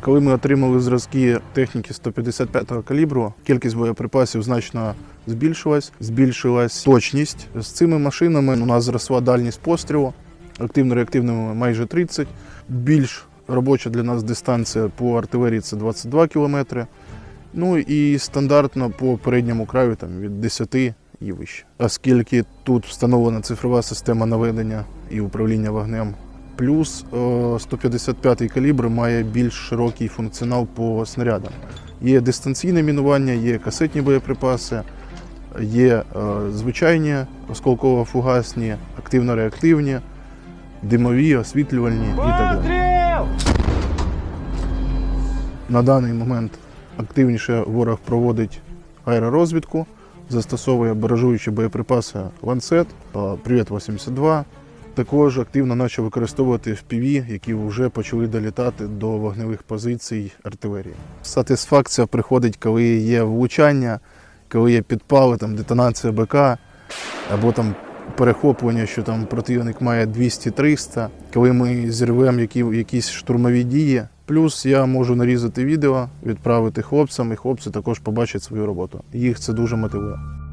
Коли ми отримали зразки техніки 155-го калібру, кількість боєприпасів значно збільшилась, збільшилась точність. З цими машинами у нас зросла дальність пострілу, активно-реактивними майже 30. Більш робоча для нас дистанція по артилерії це 22 кілометри. Ну і стандартно по передньому краю там, від 10 і вище. Оскільки тут встановлена цифрова система наведення і управління вогнем. Плюс е, 155-й калібр має більш широкий функціонал по снарядам. Є дистанційне мінування, є касетні боєприпаси, є е, звичайні осколково-фугасні, активно-реактивні, димові, освітлювальні і так далі. На даний момент активніше ворог проводить аеророзвідку, застосовує баражуючі боєприпаси Ланцет, Привіт 82. Також активно почав використовувати FPV, які вже почали долітати до вогневих позицій артилерії. Сатисфакція приходить, коли є влучання, коли є підпали, там, детонація БК, або там перехоплення, що там противник має 200-300, коли ми зірвемо які, якісь штурмові дії. Плюс я можу нарізати відео, відправити хлопцям, і хлопці також побачать свою роботу. Їх це дуже мотивує.